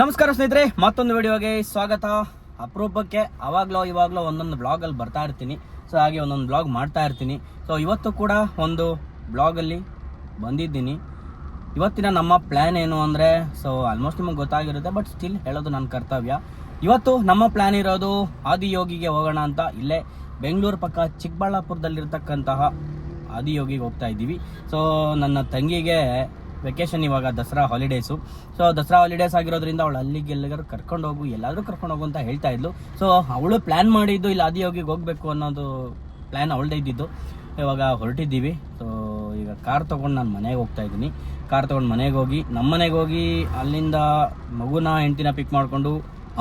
ನಮಸ್ಕಾರ ಸ್ನೇಹಿತರೆ, ಮತ್ತೊಂದು ವಿಡಿಯೋಗೆ ಸ್ವಾಗತ. ಅಪರೂಪಕ್ಕೆ ಅವಾಗ್ಲೋ ಇವಾಗ್ಲೋ ಒಂದೊಂದು ಬ್ಲಾಗಲ್ಲಿ ಬರ್ತಾ ಇರ್ತೀನಿ. ಸೊ ಹಾಗೆ ಒಂದೊಂದು ಬ್ಲಾಗ್ ಮಾಡ್ತಾ ಇರ್ತೀನಿ. ಸೊ ಇವತ್ತು ಕೂಡ ಒಂದು ಬ್ಲಾಗಲ್ಲಿ ಬಂದಿದ್ದೀನಿ. ಇವತ್ತಿನ ನಮ್ಮ ಪ್ಲ್ಯಾನ್ ಏನು ಅಂದರೆ ಸೊ ಆಲ್ಮೋಸ್ಟ್ ನಿಮಗೆ ಗೊತ್ತಾಗಿರುತ್ತೆ ಬಟ್ ಸ್ಟಿಲ್ ಹೇಳೋದು ನನ್ನ ಕರ್ತವ್ಯ. ಇವತ್ತು ನಮ್ಮ ಪ್ಲ್ಯಾನ್ ಇರೋದು ಆದಿಯೋಗಿಗೆ ಹೋಗೋಣ ಅಂತ. ಇಲ್ಲೇ ಬೆಂಗಳೂರು ಪಕ್ಕ ಚಿಕ್ಕಬಳ್ಳಾಪುರದಲ್ಲಿರ್ತಕ್ಕಂತಹ ಆದಿಯೋಗಿಗೆ ಹೋಗ್ತಾ ಇದ್ದೀವಿ. ಸೊ ನನ್ನ ತಂಗಿಗೆ ವೆಕೇಶನ್ ಇವಾಗ Dasara holidays so Dasara holidays ಆಗಿರೋದ್ರಿಂದ ಅವಳು ಅಲ್ಲಿಗೆ ಎಲ್ಲಿಗಾರು ಕರ್ಕೊಂಡು ಹೋಗು, ಎಲ್ಲಾದರೂ ಕರ್ಕೊಂಡು ಹೋಗು ಅಂತ ಹೇಳ್ತಾ ಇದ್ಲು. ಸೊ ಅವಳು ಪ್ಲ್ಯಾನ್ ಮಾಡಿದ್ದು ಇಲ್ಲಿ ಆದಿಯೋಗಿಗೆ ಹೋಗಬೇಕು ಅನ್ನೋದು ಪ್ಲ್ಯಾನ್ ಅವಳದೇ ಇದ್ದಿದ್ದು. ಇವಾಗ ಹೊರಟಿದ್ದೀವಿ. ಸೊ ಈಗ ಕಾರ್ ತೊಗೊಂಡು ನಾನು ಮನೆಗೆ ಹೋಗ್ತಾ ಇದ್ದೀನಿ. ಕಾರ್ ತೊಗೊಂಡು ಮನೆಗೆ ಹೋಗಿ ನಮ್ಮ ಮನೆಗೆ ಹೋಗಿ ಅಲ್ಲಿಂದ ಮಗುನ, ಹೆಂಡ್ತಿನ ಪಿಕ್ ಮಾಡಿಕೊಂಡು,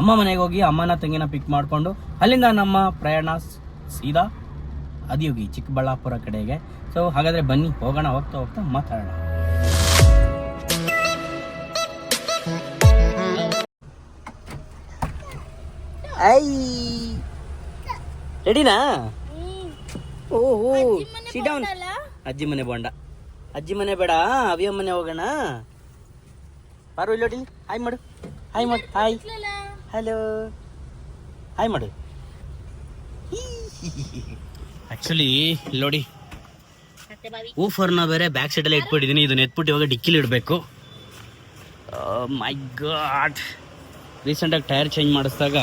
ಅಮ್ಮ ಮನೆಗೆ ಹೋಗಿ ಅಮ್ಮನ ತಂಗಿನ ಪಿಕ್ ಮಾಡಿಕೊಂಡು, ಅಲ್ಲಿಂದ ನಮ್ಮ ಪ್ರಯಾಣ ಸೀದಾ ಆದಿಯೋಗಿ ಚಿಕ್ಕಬಳ್ಳಾಪುರ ಕಡೆಗೆ. ಸೊ ಹಾಗಾದರೆ ಬನ್ನಿ, ಹೋಗೋಣ, ಹೋಗ್ತಾ ಹೋಗ್ತಾ ಮಾತಾಡೋಣ. ಐ. ರೆಡಿನಾ ಓ ಸಿ ಡೌನ್ ಅಜ್ಜಿ ಮನೆ ಬೋಂಡ ಅಜ್ಜಿ ಮನೆ ಬೇಡ ಅವಿಯ ಮನೆ ಹೋಗೋಣ. ಬಾರು ಇಲ್ಲೋಡಿ ಹಾಯ್ ಮಾಡು. ಹಾಯ್ ಮಾಡು. ಹಾಯ್ ಹಲೋ ಹಾಯ್ ಮಾಡು. ಆಕ್ಚುಲಿ ನೋಡಿ ಊಫರ್ನ ಬೇರೆ ಬ್ಯಾಕ್ ಸೈಡಲ್ಲೇ ಇಟ್ಬಿಟ್ಟಿದ್ದೀನಿ ಇದನ್ನ ಎತ್ಬಿಟ್ಟು ಇವಾಗ ಡಿಕ್ಕಿಲಿ ಇಡಬೇಕು. ಮೈ ಗಾಡ್ ರೀಸೆಂಟಾಗಿ ಟೈರ್ ಚೇಂಜ್ ಮಾಡಿಸಿದಾಗ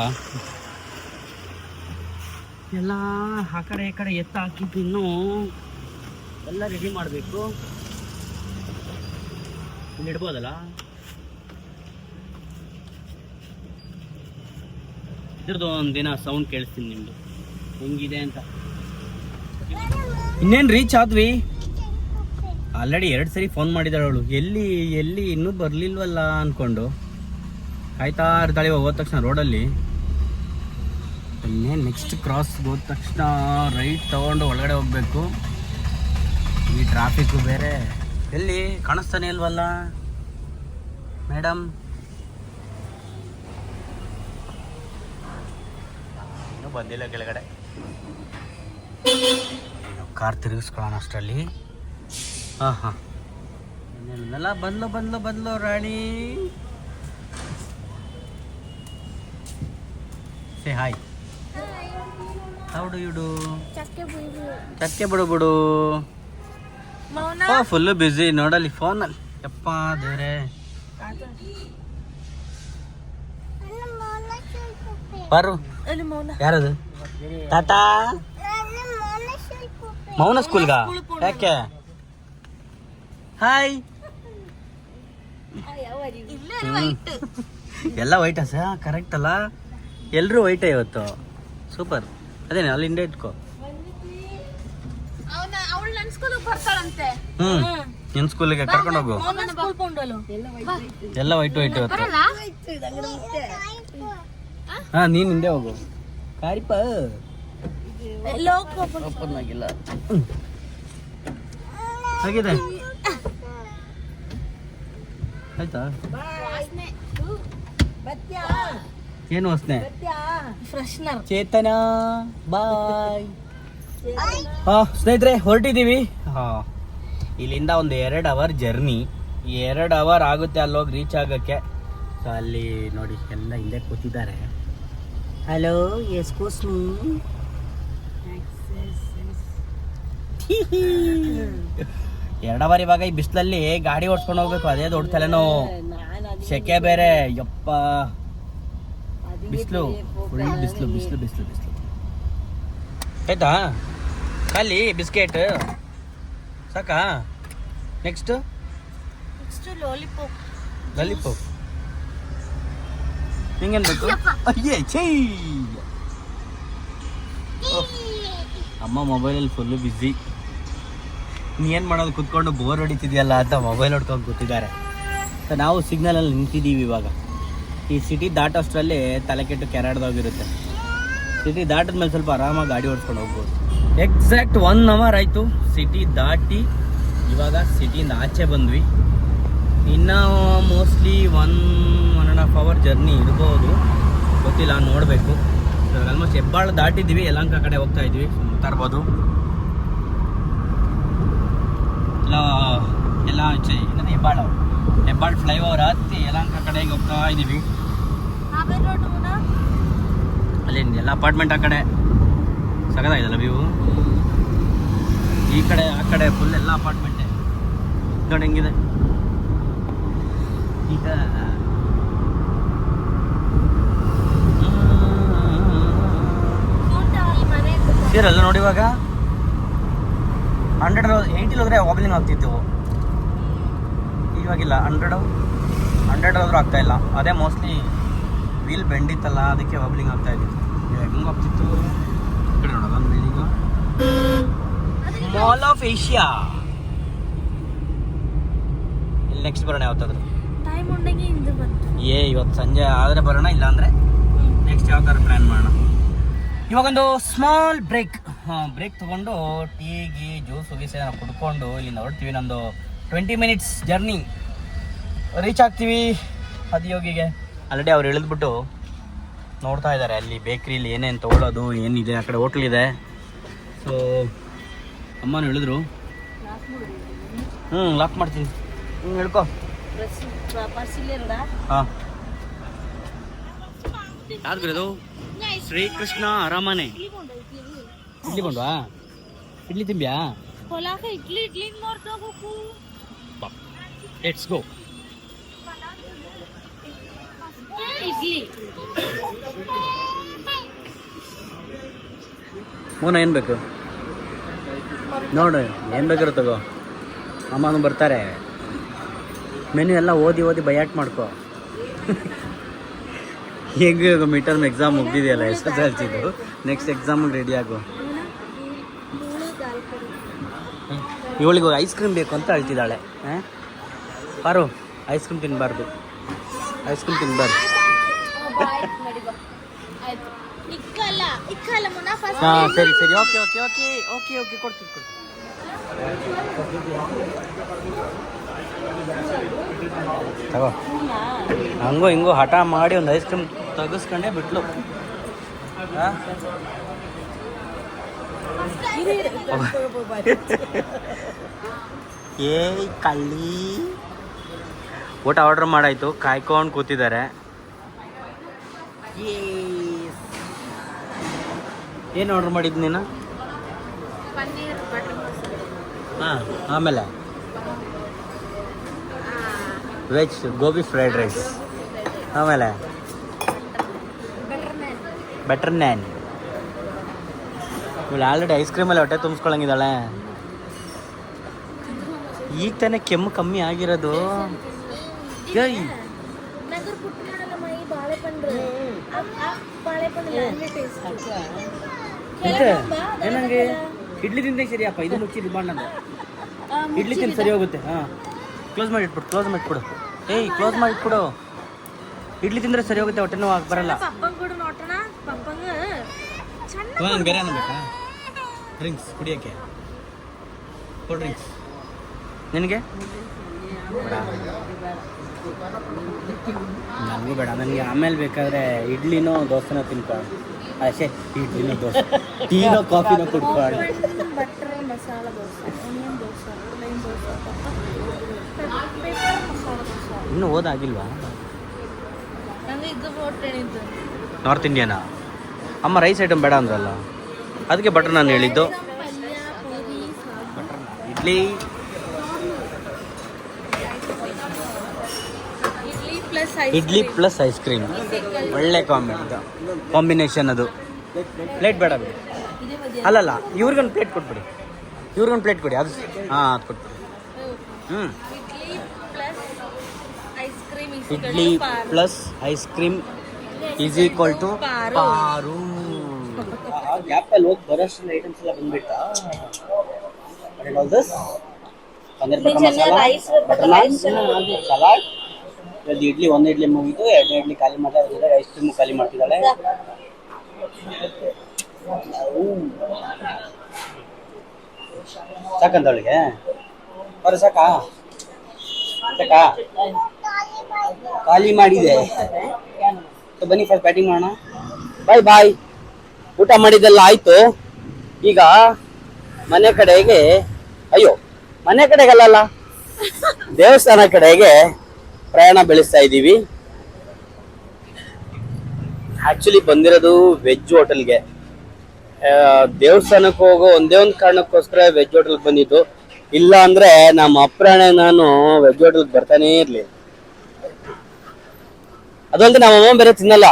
ಎಲ್ಲ ಆ ಕಡೆ ಈ ಕಡೆ ಎತ್ತ ಹಾಕಿದ್ದು ಇನ್ನೂ ಎಲ್ಲ ರೆಡಿ ಮಾಡಬೇಕು. ಇಲ್ಲಿ ಇಡ್ಬೋದಲ್ಲ? ಇದ್ರದ್ದು ಒಂದು ದಿನ ಸೌಂಡ್ ಕೇಳಿಸ್ತೀನಿ ನಿಮ್ಮದು ಹೆಂಗಿದೆ ಅಂತ. ಇನ್ನೇನು ರೀಚ್ ಆದ್ವಿ? ಆಲ್ರೆಡಿ ಎರಡು ಸರಿ ಫೋನ್ ಮಾಡಿದಾಳು ಅವಳು. ಎಲ್ಲಿ ಎಲ್ಲಿ ಇನ್ನೂ ಬರಲಿಲ್ವಲ್ಲ ಅಂದ್ಕೊಂಡು ಕಾಯ್ತಾ ಇರ್ತಾಳೆ ಇವಾಗ ಹೋದ ತಕ್ಷಣ ರೋಡಲ್ಲಿ. ಇನ್ನೇನು ನೆಕ್ಸ್ಟ್ ಕ್ರಾಸ್ ಹೋದ ತಕ್ಷಣ ರೈಟ್ ತಗೊಂಡು ಒಳಗಡೆ ಹೋಗ್ಬೇಕು. ಈ ಟ್ರಾಫಿಕ್ಕು ಬೇರೆ. ಎಲ್ಲಿ? ಕಾಣಿಸ್ತಾನೆ ಇಲ್ವಲ್ಲ? ಮೇಡಮ್ ಇನ್ನೂ ಬಂದಿಲ್ಲ ಕೆಳಗಡೆ. ಕಾರ್ ತಿರುಗಿಸ್ಕೊಳ್ಳೋಣ ಅಷ್ಟರಲ್ಲಿ. ಹಾಂ ಹಾಂ ಬಂದ್ಲು ಬಂದ್ಲು ಬಂದ್ಲು Rani. Say hi how do you do ಚಕ್ಕೆ ಬಿಡು ಬಿಡು ಓ ಫುಲ್ಲು ಬ್ಯುಸಿ ನೋಡಲಿ ಫೋನಲ್ಲಿ ಯಪ್ಪ ದೇವ್ರೆ. ಬಾರು. ಯಾರದು? ತಾತಾ? ಮೌನ ಸ್ಕೂಲ್ಗ ಯಾಕೆ? ಹಾಯ್ ಎಲ್ಲ ವೈಟ್ ಸರ್? ಕರೆಕ್ಟ್ ಅಲ್ಲ? ಎಲ್ಲರೂ ವೈಟೇ ಇವತ್ತು? ಸೂಪರ್ ಅದೇನೆ ಅಲ್ಲಿ ಇಂಡೆ ಇಟ್ಕೋ. ಹ್ಮ್. ನಿನ್ ಸ್ಕೂಲಿಗೆ ಕರ್ಕೊಂಡು ಹೋಗು. ಎಲ್ಲ ವೈಟ್ ವೈಟ್ ಇವತ್ತು. ಹಾ ನೀನ್ ಹಿಂದೆ ಹೋಗು. ಕಾರಿಪ ಓಪನ್ ಆಗಿಲ್ಲ. ಆಗಿದೆ. ಆಯ್ತಾ? ಏನು ವಾಸನೆ ಫ್ರೆಶ್ನರ್. ಚೇತನ ಬಾಯ್. ಹಾ ಸ್ನೇಹಿತರೆ ಹೊರಟಿದ್ದೀವಿ. ಹಾ ಇಲ್ಲಿಂದ ಒಂದು ಎರಡು ಅವರ್ ಜರ್ನಿ. ಎರಡು ಅವರ್ ಆಗುತ್ತೆ ಅಲ್ಲೋಗಿ ರೀಚ್ ಆಗೋಕ್ಕೆ. ಸೊ ಅಲ್ಲಿ ನೋಡಿ ಎಲ್ಲ ಹಿಂದೆ ಕೂತಿದ್ದಾರೆ. ಹಲೋ ಎಸ್ಕೋಸ್ ಮೀ ಎರಡು ಅವರ್ ಇವಾಗ ಈ ಬಿಸಿಲಲ್ಲಿ ಗಾಡಿ ಓಡಿಸ್ಕೊಂಡು ಹೋಗ್ಬೇಕು ಅದೇ ದೊಡ್ಡ ತಲೆನೋ ಶೆಕೆ ಬೇರೆ ಯಪ್ಪ. ಬಿಸಿಲು. ಫುಲ್ ಬಿಸಿಲು ಬಿಸಿಲು ಬಿಸಿಲು ಬಿಸಿಲು ಆಯ್ತಾ? ಖಾಲಿ ಬಿಸ್ಕೆಟ್. ಸಾಕಾ? ನೆಕ್ಸ್ಟ್ ನೆಕ್ಸ್ಟ್ ಲಾಲಿಪಾಪ್ ಲಾಲಿಪಾಪ್ ನಿಂಗೇನು ಬೇಕು? ಅಯ್ಯೇ ಛೇ. ಅಮ್ಮ ಮೊಬೈಲಲ್ಲಿ ಫುಲ್ಲು ಬ್ಯುಸಿ ಏನು ಮಾಡೋದು? ಕುತ್ಕೊಂಡು ಬೋರ್ ಹೊಡಿತಿದ್ಯಲ್ಲ ಅಂತ ಮೊಬೈಲ್ ಹೊಡ್ಕೊಂಡು ಕೂತಿದ್ದಾರೆ. ಸೊ ನಾವು ಸಿಗ್ನಲಲ್ಲಿ ನಿಂತಿದ್ದೀವಿ ಇವಾಗ. ಈ ಸಿಟಿ ದಾಟೋಷ್ಟರಲ್ಲಿ ತಲೆ ಕೆಟ್ಟು ಕೆರಾಡ್ದೋಗಿರುತ್ತೆ. ಸಿಟಿ ಮೇಲೆ ಸ್ವಲ್ಪ ಆರಾಮಾಗಿ ಗಾಡಿ ಓಡಿಸ್ಕೊಂಡು ಹೋಗ್ಬೋದು. ಎಕ್ಸಾಕ್ಟ್ ಒನ್ ಅವರ್ ಆಯಿತು. ಸಿಟಿ ದಾಟಿ ಇವಾಗ ಸಿಟಿಯಿಂದ ಆಚೆ ಬಂದ್ವಿ. ಇನ್ನೂ mostly one one and half hour journey ಇರ್ಬೋದು. ಗೊತ್ತಿಲ್ಲ, ನೋಡಬೇಕು. ಆಲ್ಮೋಸ್ಟ್ ಹೆಬ್ಬಾಳು ದಾಟಿದ್ದೀವಿ ಯಲಂಕ ಕಡೆ ಹೋಗ್ತಾ ಇದ್ವಿ ತರ್ಬೋದು ಎಲ್ಲ ಎಲ್ಲ ಹೆಬ್ಬಾಳು ಹೆಬ್ಬಾಳ್ ಫ್ಲೈಓವರ್ ಹತ್ತಿ ಯಲಹಂಕ ಕಡೆಗೆ ಹೋಗ್ತಾ ಇದ್ದೀವಿ ಅಲ್ಲಿ ಎಲ್ಲ ಅಪಾರ್ಟ್ಮೆಂಟ್ ಆ ಕಡೆ. ಸಗದಾಗಿದೆಲ್ಲ ವ್ಯೂ ಈ ಕಡೆ ಆ ಕಡೆ ಫುಲ್ ಎಲ್ಲ ಅಪಾರ್ಟ್ಮೆಂಟೇ ನೋಡಿ ಹೆಂಗಿದೆ? ಈಗ. ಇರಲ್ಲ ನೋಡಿ ಇವಾಗ ಹಂಡ್ರೆಡ್ ಏಯ್ಟಿಲ್ ಹೋದ್ರೆ ವಾಬ್ಲಿಂಗ್ ಆಗ್ತಿತ್ತು ಇವಾಗಿಲ್ಲ ಹಂಡ್ರೆಡು ಹಂಡ್ರೆಡ್ ಆದರೂ ಆಗ್ತಾ ಇಲ್ಲ. ಅದೇ ಮೋಸ್ಟ್ಲಿ ವೀಲ್ ಬೆಂಡಿತ್ತಲ್ಲ ಅದಕ್ಕೆ ವಬ್ಲಿಂಗ್ ಆಗ್ತಾ ಇದೆ. ಇವಾಗ ಹೆಂಗ್ ಆಗ್ತಿತ್ತು? ಈ ಕಡೆ ನೋಡೋದು ಒಂದು ಬಿಲ್ಡಿಂಗು ಮಾಲ್ ಆಫ್ ಏಷ್ಯಾ ಇಲ್ಲಿ ನೆಕ್ಸ್ಟ್ ಬರೋಣ ಯಾವತ್ತಾದ್ರು. ಏ ಇವತ್ತು ಸಂಜೆ ಆದರೆ ಬರೋಣ ಇಲ್ಲ ಅಂದರೆ ನೆಕ್ಸ್ಟ್ ಯಾವ ಥರ ಪ್ಲ್ಯಾನ್ ಮಾಡೋಣ. ಇವಾಗೊಂದು ಸ್ಮಾಲ್ ಬ್ರೇಕ್ ಹಾಂ ಬ್ರೇಕ್ ತೊಗೊಂಡು ಟೀ ಗೀ ಜ್ಯೂಸ್ ಗೀಸ್ ಕುಡ್ಕೊಂಡು ಇಲ್ಲಿ ಹೊರಡ್ತೀವಿ ನಮ್ಮದು ಟ್ವೆಂಟಿ ಮಿನಿಟ್ಸ್ ಜರ್ನಿ ರೀಚ್ ಆಗ್ತೀವಿ ಅದಿಯೋಗಿಗೆ ಆಲ್ರೆಡಿ ಅವ್ರು ಇಳಿದ್ಬಿಟ್ಟು ನೋಡ್ತಾ ಇದ್ದಾರೆ ಅಲ್ಲಿ ಬೇಕ್ರಿಲಿ ಏನೇನು ತೊಗೊಳೋದು ಏನಿದೆ ಆ ಕಡೆ ಹೋಟ್ಲ್ ಇದೆ. ಸೊ ಅಮ್ಮನೂ ಇಳಿದ್ರು. ಹ್ಞೂ ಲಾಕ್ ಮಾಡ್ತೀನಿ. ಹ್ಞೂ ಹೇಳ್ಕೊ. ಹಾಂ. ಯಾವ್ದು ಶ್ರೀಕೃಷ್ಣ ಅರಮನೆ. ಇಡ್ಲಿ ಬಂಡ್ವಾ ಇಡ್ಲಿ ತಿಂಬ್ಯಾ ಇಡ್ಲಿ ಲೆಟ್ಸ್ ಗೋ ಮೋನ ಏನು ಬೇಕು? ನೋಡು ಏನು ಬೇಕಾದ್ರೂ ತಗೋ. ಅಮ್ಮನೂ ಬರ್ತಾರೆ. ಮೆನು ಎಲ್ಲ ಓದಿ ಓದಿ ಬಯಾಟ್ ಮಾಡ್ಕೋ. ಹೆಂಗೆ ಮಿಡ್ ಟರ್ಮ್ ಎಕ್ಸಾಮ್ ಮುಗ್ದಿದೆಯಲ್ಲ ಎಲ್ ಸಿದು ನೆಕ್ಸ್ಟ್ ಎಕ್ಸಾಮಿಗೆ ರೆಡಿ ಆಗು. ಇವಳಿಗೆ ಐಸ್ ಕ್ರೀಮ್ ಬೇಕು ಅಂತ ಹೇಳ್ತಿದ್ದಾಳೆ. ಹಾಂ? ಬಾರು ಐಸ್ ಕ್ರೀಮ್ ತಿನ್ನಬಾರ್ದು ಐಸ್ ಕ್ರೀಮ್ ತಿನ್ನಬಾರ್ದು ಹಾಂ, ಸರಿ ಸರಿ okay okay okay okay okay ಕೊಡ್ತೀನಿ ತಗೋ. ಹಂಗೋ, ಹಿಂಗೋ ಹಠ ಮಾಡಿ ಒಂದು ಐಸ್ ಕ್ರೀಮ್ ತೆಗಿಸ್ಕೊಂಡೆ ಬಿಟ್ಲು? ಏಯ್, ಕಳ್ಳಿ. ಊಟ ಆರ್ಡರ್ ಮಾಡಾಯ್ತು. ಕಾಯ್ಕೊಂಡು ಕೂತಿದ್ದಾರೆ. ಏನು ಆರ್ಡರ್ ಮಾಡಿದ್ದು ನೀನು? ಹಾಂ ಆಮೇಲೆ? ವೆಜ್ ಗೋಬಿ ಫ್ರೈಡ್ ರೈಸ್ ಆಮೇಲೆ? ಬೆಟರ್ ನ್ಯಾನ್ ಇವಳು ಆಲ್ರೆಡಿ ಐಸ್ ಕ್ರೀಮಲ್ಲಿ ಹೊಟ್ಟೆ ತುಂಬಿಸ್ಕೊಳಂಗಿದ್ದಾಳೆ. ಈಗ ತಾನೇ ಕೆಮ್ಮು ಕಮ್ಮಿ ಆಗಿರೋದು. ನಗರ್ ಪುಟ್ಟ ಬಾಳೆಪಂಡ್ರು. ಬಾಳೆಪಂಡ್ರು ಮತ್ತೆ ಏನಂಗೆ ಇಡ್ಲಿ ತಿಂದ ಸರಿಯಪ್ಪ ಇದು ಮುಚ್ಚಿ ಇದು ಇಡ್ಲಿ ತಿಂದು ಸರಿ ಹೋಗುತ್ತೆ ಹಾಂ. ಕ್ಲೋಸ್ ಮಾಡಿ ಇಟ್ಬಿಡು ಕ್ಲೋಸ್ ಮಾಡಿಟ್ಬಿಡು ಏಯ್ ಕ್ಲೋಸ್ ಮಾಡಿಟ್ಬಿಡು ಇಡ್ಲಿ ತಿಂದ್ರೆ ಸರಿ ಹೋಗುತ್ತೆ ಹೊಟ್ಟೆ ನೋವು ಆಗ್ ಬರಲ್ಲ ಬೇರೆ ಬೇಕಾ? ಡ್ರಿಂಕ್ಸ್ ಕುಡಿಯೋಕ್ಕೆ. ಕೋಲ್ಡ್ ಡ್ರಿಂಕ್ಸ್ ನಿನಗೆ? ನನಗೂ ಬೇಡ ನನಗೆ ಆಮೇಲೆ ಬೇಕಾದ್ರೆ ಇಡ್ಲಿನೋ ದೋಸೆನೋ ತಿನ್ಕೊ. ಅಷ್ಟೇ ಇಡ್ಲಿನೋ ದೋಸೆ. ಟೀನೋ ಕಾಫಿನೋ ಕುಡ್ಕೊಂಡು ಇನ್ನೂ ಓದಾಗಿಲ್ವಾ ನಾರ್ತ್ ಇಂಡಿಯನಾ ಅಮ್ಮ ರೈಸ್ ಐಟಮ್ ಬೇಡ ಅಂದ್ರಲ್ಲ. ಅದಕ್ಕೆ ಬಟರ್ ನಾನು ಹೇಳಿದ್ದು. Idli idli plus ice cream ಒಳ್ಳೆ ಕಾಂಬಿ ಕಾಂಬಿನೇಷನ್ ಅದು. ಪ್ಲೇಟ್ ಬೇಡ ಬಿಡಿ. ಅಲ್ಲಲ್ಲ ಇವ್ರಿಗೊಂದು ಪ್ಲೇಟ್ ಕೊಟ್ಬಿಡಿ. ಇವ್ರಿಗೊಂದು ಪ್ಲೇಟ್ ಕೊಡಿ ಅದು ಹಾಂ ಅದು ಕೊಟ್ಬಿಡಿ. ಹ್ಞೂ idli plus ice cream is equal to ಪಾರು. ಪಾರು. ಗ್ಯಾಪಲ್ಲಿ ಹೋಗಿ ಬರೋಷ್ಟು ಐಟಮ್ಸ್ ಎಲ್ಲ ಬಂದ್ಬಿಟ್ಟಾ. Paneer butter masala butter naan salad ಎರಡು ಇಡ್ಲಿ, ಒಂದು ಇಡ್ಲಿ ಮುಗೀತು, ಎರಡನೇ ಇಡ್ಲಿ ಖಾಲಿ ಮಾಡ್ತಾ ಐಸ್ ಕ್ರೀಮ್ ಖಾಲಿ ಮಾಡ್ತಿದ್ದಾಳೆ ಸಾಕಂತ ಅವಳಿಗೆ? ಬರೋ ಸಾಕಾ? ಸಾಕಾ? ಖಾಲಿ ಮಾಡಿದೆ. ಬನ್ನಿ ಫಸ್ಟ್ ಬ್ಯಾಟಿಂಗ್ ಮಾಡೋಣ. ಬಾಯ್ ಬಾಯ್ ಊಟ ಮಾಡಿದ್ದೆಲ್ಲ ಆಯ್ತು. ಈಗ ಮನೆ ಕಡೆಗೆ, ಅಯ್ಯೋ, ಮನೆ ಕಡೆಗಲ್ಲ ದೇವಸ್ಥಾನ ಕಡೆಗೆ ಪ್ರಯಾಣ ಬೆಳೆಸ್ತಾ ಇದ್ದೀವಿ. ಆಕ್ಚುಲಿ ಬಂದಿರೋದು ವೆಜ್ ಹೋಟೆಲ್ಗೆ ದೇವಸ್ಥಾನಕ್ಕೆ ಹೋಗೋ ಒಂದೇ ಒಂದು ಕಾರಣಕ್ಕೋಸ್ಕರ ವೆಜ್ ಹೋಟೆಲ್ಗೆ ಬಂದಿದ್ದು. ಇಲ್ಲ ಅಂದ್ರೆ ನಮ್ಮ ಅಪ್ರಾಣೆ ನಾನು ವೆಜ್ ಹೋಟೆಲ್ಗೆ ಬರ್ತಾನೇ ಇರಲಿ ಅದಲ್ಲದೆ ನಮ್ಮ ಅಮ್ಮ ಬೇರೆ ತಿನ್ನಲ್ಲ.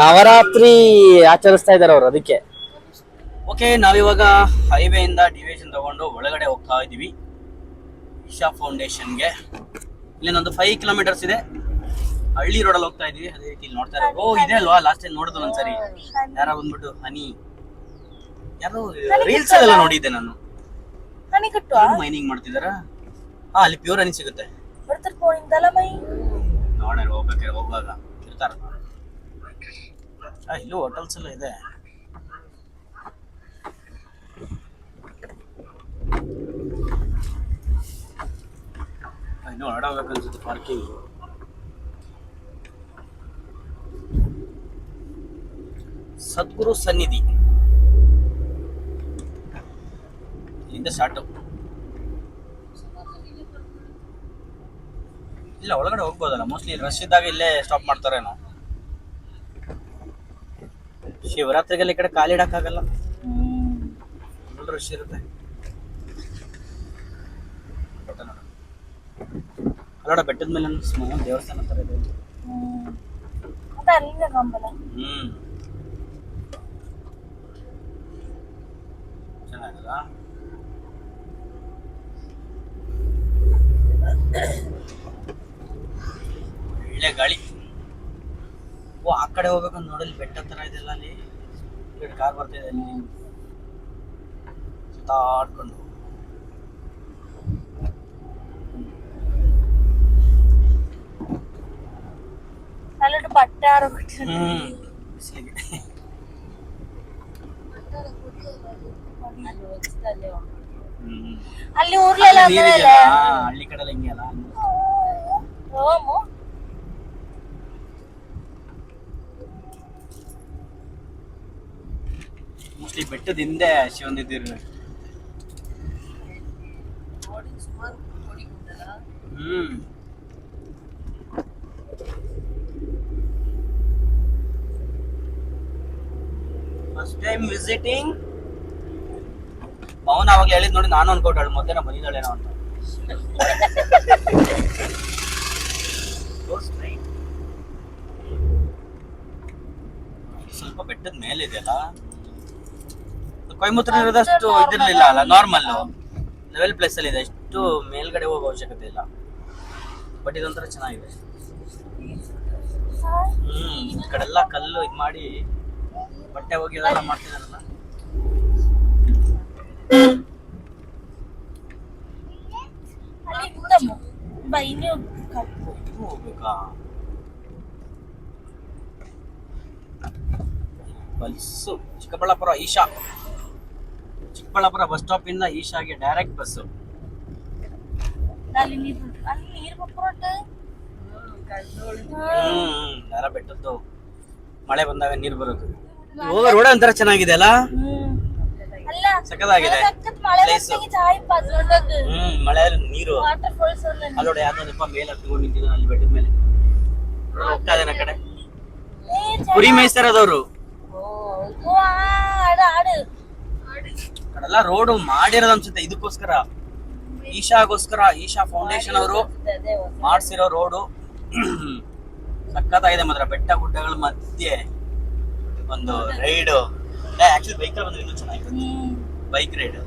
ನವರಾತ್ರಿ ಆಚರಿಸ್ತಾ ಇದ್ದಾರೆ ಅವ್ರು ಅದಕ್ಕೆ. ಓಕೆ ನಾವಿವಾಗ ಹೈವೇ ಇಂದ ಡಿವಿಷನ್ ತಗೊಂಡು ಒಳಗಡೆ ಹೋಗ್ತಾ ಇದ್ದೀವಿ. ಇಶಾ ಫೌಂಡೇಶನ್ಗೆ ಇಲ್ಲಿಂದೊಂದು ಫೈವ್ ಕಿಲೋಮೀಟರ್ಸ್ ಇದೆ. ಹಳ್ಳಿ ರೋಡಲ್ಲಿ ಹೋಗ್ತಾ ಇದೀವಿ. ಅದೇ ರೀತಿ ಇಲ್ಲಿ ನೋಡ್ತಾ ಇರೋದು ಓ ಇದೆ ಅಲ್ವಾ? ಲಾಸ್ಟ್ ಟೈಮ್ ನೋಡಿದ್ರು ಒಂದ್ಸರಿ. ಯಾರ ಬಂದ್ಬಿಟ್ಟು ಹನಿ. ಯಾರು ರೀಲ್ಸ್ ಎಲ್ಲ ನೋಡಿದ್ದೆ ನಾನು. ಮೈನಿಂಗ್ ಮಾಡ್ತಿದಾರ ಹಾ ಅಲ್ಲಿ ಪ್ಯೂರ್ ಹನಿ ಸಿಗುತ್ತೆ. ನೋಡೋಣ ಹೋಗ್ಬೇಕಾದ್ರೆ ಹೋಗುವಾಗ. ಇರ್ತಾರ. ಇಲ್ಲೂ ಹೋಟೆಲ್ಸ್ ಎಲ್ಲ ಇದೆ. ಇನ್ನೂ ಹೊರಡ ಅನ್ಸುತ್ತೆ ಪಾರ್ಕಿಂಗ್. ಸದ್ಗುರು ಸನ್ನಿಧಿ. ಇಲ್ಲಿಂದ ಸ್ಟಾರ್ಟ್ ಇಲ್ಲ, ಒಳಗಡೆ ಹೋಗ್ಬೋದಲ್ಲ ಮೋಸ್ಟ್ಲಿ ರಶ್ ಇದ್ದಾಗ ಇಲ್ಲೇ ಸ್ಟಾಪ್ ಮಾಡ್ತಾರೇನೋ. ಶಿವರಾತ್ರಿಗೆಲ್ಲ ಈ ಕಡೆ ಕಾಲಿಡಕ್ಕಾಗಲ್ಲ. ಫುಲ್ ರಶ್ ಇರುತ್ತೆ ಬೆಟ್ಟ ನೋಡು. ಅಲ್ಲೋಡ ಬೆಟ್ಟದ ಮೇಲೆ ಸ್ಮಾಲ್ ದೇವಸ್ಥಾನ ತರ ಇದೆ ಮತ್ತೆ ಅಲ್ಲಿಂದ ಕಂಬಲ ಹ್ಮ್. ಚೆನ್ನಾಗಲ್ಲ? ಒಳ್ಳೆ ಗಾಳಿ. ಓ ಆ ಕಡೆ ಹೋಗ್ಬೇಕಂತ ನೋಡಲ್ಲಿ ಬೆಟ್ಟ ತರ ಇದೆಲ್ಲ ಅಲ್ಲಿ ಕಾರ್ ಬರ್ತಾ ಅಲ್ಲಿ. ಸುತ್ತಾಡ್ಕೊಂಡು. ಅಲ್ಲೊಟ್ಟು ಬಟ್ಟೆ ಆರೋ ಹ್ಮ್ ಬಿಸಿಲಿಗೆ ಹ್ಮ್ ಅಲ್ಲಿ ಊರ್ಲೆಲ್ಲ ಅಲ್ಲಿ ಅಂದ್ರೆ ನೀರಿದೆಯಲ್ಲ, ಹಳ್ಳಿ ಕಡೆ ಎಲ್ಲ ಹಿಂಗೆ ಅಲ್ಲ ರೋಮು ಮೋಸ್ಟ್ಲಿ ಬೆಟ್ಟದ ಹಿಂದೆ ಶಿವನಿದ್ದಿರ್ಬೇಕು ಹ್ಮ್ ಫಸ್ಟ್ ಟೈಮ್ ವಿಸಿಟಿಂಗ್ ಅವನ ಅವಾಗ ಹೇಳಿದ್ ನೋಡಿ ನಾನು ಅನ್ಕೊಟ್ಟಾಳು ಮತ್ತೆ ನಾ ಬಂದಿದ್ದಾಳೇನೋ ಅಂತ. ಸ್ವಲ್ಪ ಬೆಟ್ಟದ ಮೇಲೆ ಇದೆಯಲ್ಲ? ಕೊಯಮತ್ತೂರು ಇರೋದಷ್ಟು ಇದಿರ್ಲಿಲ್ಲ ಅಲ್ಲ ನಾರ್ಮಲ್ ಲೆವೆಲ್ ಪ್ಲೇಸ್ ಅಲ್ಲಿ ಇದೆ ಅಷ್ಟು ಮೇಲ್ಗಡೆ ಹೋಗೋ ಅವಶ್ಯಕತೆ ಇಲ್ಲ. ಬಟ್ ಇದೊಂಥರ ಚೆನ್ನಾಗಿದೆ. ಹ್ಮ್ ಈ ಕಡೆ ಎಲ್ಲ ಕಲ್ಲು ಇದು ಮಾಡಿ ಬಟ್ಟೆ ಹೋಗಿ ಎಲ್ಲ ಮಾಡ್ತಿದಾರಲ್ಲ. ಹೋಗ್ಬೇಕಾ? Bus Chikkaballapur Isha. Chikkaballapur bus stop ಇಂದ ಈಶಾಗೆ ಡೈರೆಕ್ಟ್ ಬಸ್ಸು. ನೀರು ನೀರು ಹ್ಮ್ ಯಾರ ಬೆಟ್ಟದ್ದು. ಮಳೆ ಬಂದಾಗ ನೀರು ಬರೋದು. ಹೋಗೋ ರೋಡ್ ಒಂಥರ ಚೆನ್ನಾಗಿದೆ ಅಲ್ಲ? ಅಲ್ಲ ಸಖತ್ತಾಗಿದೆ. ಸಖತ್ ಮಳೆ Place. ಬಂದಂಗೆ ಚಾಯ್ ಪಾದ್ರೊಳಗೆ ಹ್ಮ್ ಮಳೆಯಲ್ಲಿ ನೀರು. ವಾಟರ್ ಫಾಲ್ಸ್ ಅಲ್ಲ. ಅಲ್ಲೋಡೆ ಯಾವ್ದಪ್ಪ ಮೇಲೆ ಹತ್ಕೊಂಡು ನಿಂತಿದ್ದಾನೆ ಅಲ್ಲಿ ಬೆಟ್ಟದ ಮೇಲೆ. ಹೋಗ್ತಾ ಇದ್ದಾನೆ ಆ ಕಡೆ. ಕುರಿ ಮೈಸರ್ ಓ ಆಡು ಆಡು. ಕಡೆಲ್ಲ ರೋಡ್ ಮಾಡಿರೋದು ಅನ್ಸುತ್ತೆ. ಇದಕ್ಕೋಸ್ಕರ. ಈಶಾಗೋಸ್ಕರ ಈಶಾ ಫೌಂಡೇಶನ್ ಅವರು ಮಾಡ್ಸಿರೋ ರೋಡು. ಸಖತ್ತಾಗಿದೆ ಮಾತ್ರ. ಬೆಟ್ಟ ಗುಡ್ಡಗಳ ಮಧ್ಯೆ. ಒಂದು ರೈಡ್. ಆಕ್ಚುಲಿ ಬೈಕ್ ಬಂದ್ರೆ ಇನ್ನೂ ಚೆನ್ನಾಗಿರುತ್ತೆ. ಬೈಕ್ ರೈಡ್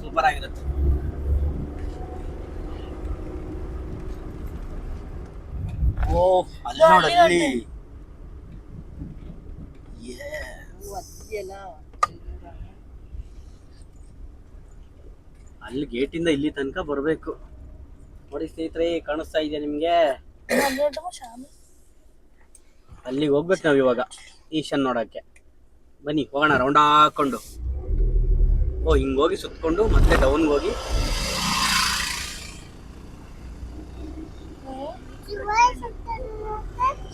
ಸೂಪರ್ ಆಗಿರುತ್ತೆ. ಓ ಅಲ್ಲಿ ನೋಡಿ ಅಲ್ಲಿ. ಅಲ್ಲಿ ಗೇಟಿಂದ ಇಲ್ಲಿ ತನಕ ಬರಬೇಕು. ನೋಡಿ ಸ್ನೇಹಿತರೆ ಕಾಣಿಸ್ತಾ ಇದೆಯಾ ನಿಮ್ಗೆ? ಅಲ್ಲಿಗೆ ಹೋಗ್ಬೇಕು ನಾವ್ ಇವಾಗ. ಈಶನ್ ನೋಡೋಕ್ಕೆ. ಬನ್ನಿ ಹೋಗೋಣ ರೌಂಡ್ ಹಾಕೊಂಡು. ಓ ಹಿಂಗೋಗಿ ಸುತ್ತಕೊಂಡು ಮತ್ತೆ ಡೌನ್ಗೆ ಹೋಗಿ.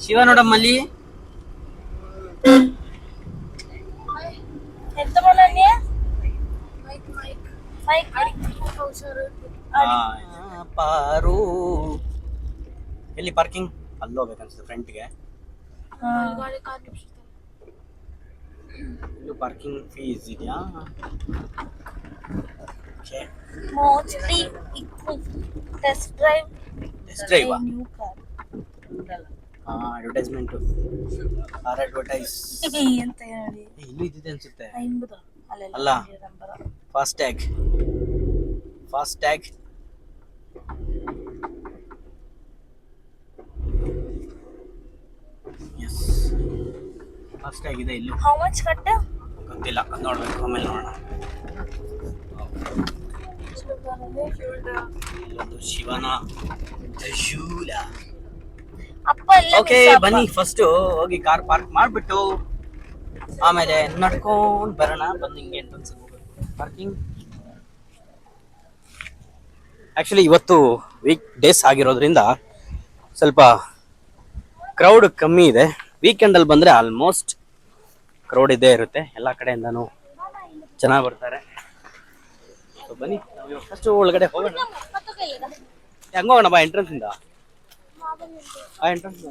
ಶಿವ ನೋಡಮ್ಮಲ್ಲಿ ಪಾರು. ಎಲ್ಲಿ ಪಾರ್ಕಿಂಗ್ ಅಲ್ಲಿ ಹೋಗ್ಬೇಕನ್ಸುತ್ತೆ ಫ್ರಂಟ್ಗೆ ಕಾರ್. ಇಲ್ಲೂ ಪಾರ್ಕಿಂಗ್ ಫೀಸ್ ಇದೆಯಾ okay mostly test drive test drive new car. Advertisement or advertise ಅಂತ ಹೇಳಿ. ಇಲ್ಲೂ ಇದ್ದಿದೆ ಅನ್ಸುತ್ತೆ. ಅಲ್ಲ. Fast tag fast tag fast ಆಗಿದೆ ಇಲ್ಲಿ. ಹೌ ಮಚ್ ಕಟ್ ಗೊತ್ತಿಲ್ಲ. ನೋಡ್ಬೇಕು ಆಮೇಲೆ ನೋಡೋಣ. ಇಲ್ಲೊಂದು ಶಿವನ ತ್ರಿಶೂಲ. ಅಪ್ಪ ಎಲ್ಲ ಓಕೆ ಬನ್ನಿ. ಫಸ್ಟ್ ಹೋಗಿ ಕಾರ್ ಪಾರ್ಕ್ ಮಾಡ್ಬಿಟ್ಟು ಆಮೇಲೆ ನಡ್ಕೊಂಡು ಬರೋಣ. ಬಂದು ಹಿಂಗೆ ಎಂಟ್ರೆನ್ಸ್ ಪಾರ್ಕಿಂಗ್ ಆ್ಯಕ್ಚುಲಿ ಇವತ್ತು ವೀಕ್ ಡೇಸ್ ಆಗಿರೋದ್ರಿಂದ ಸ್ವಲ್ಪ ಕ್ರೌಡ್ ಕಮ್ಮಿ ಇದೆ. ವೀಕೆಂಡಲ್ಲಿ ಬಂದ್ರೆ ಆಲ್ಮೋಸ್ಟ್ ಕ್ರೌಡ್ ಇದ್ದೇ ಇರುತ್ತೆ. ಎಲ್ಲ ಕಡೆಯಿಂದನೂ ಚೆನ್ನಾಗಿ ಬರ್ತಾರೆ. ಬನ್ನಿ, ನಾವು ಫಸ್ಟ್ ಒಳಗಡೆ ಹೋಗೋಣ. ಹೆಂಗ ಹೋಗೋಣ ಬಾ ಎಂಟ್ರೆನ್ಸ್ ಇಂದ? ಆ ಎಂಟ್ರೆನ್ಸ್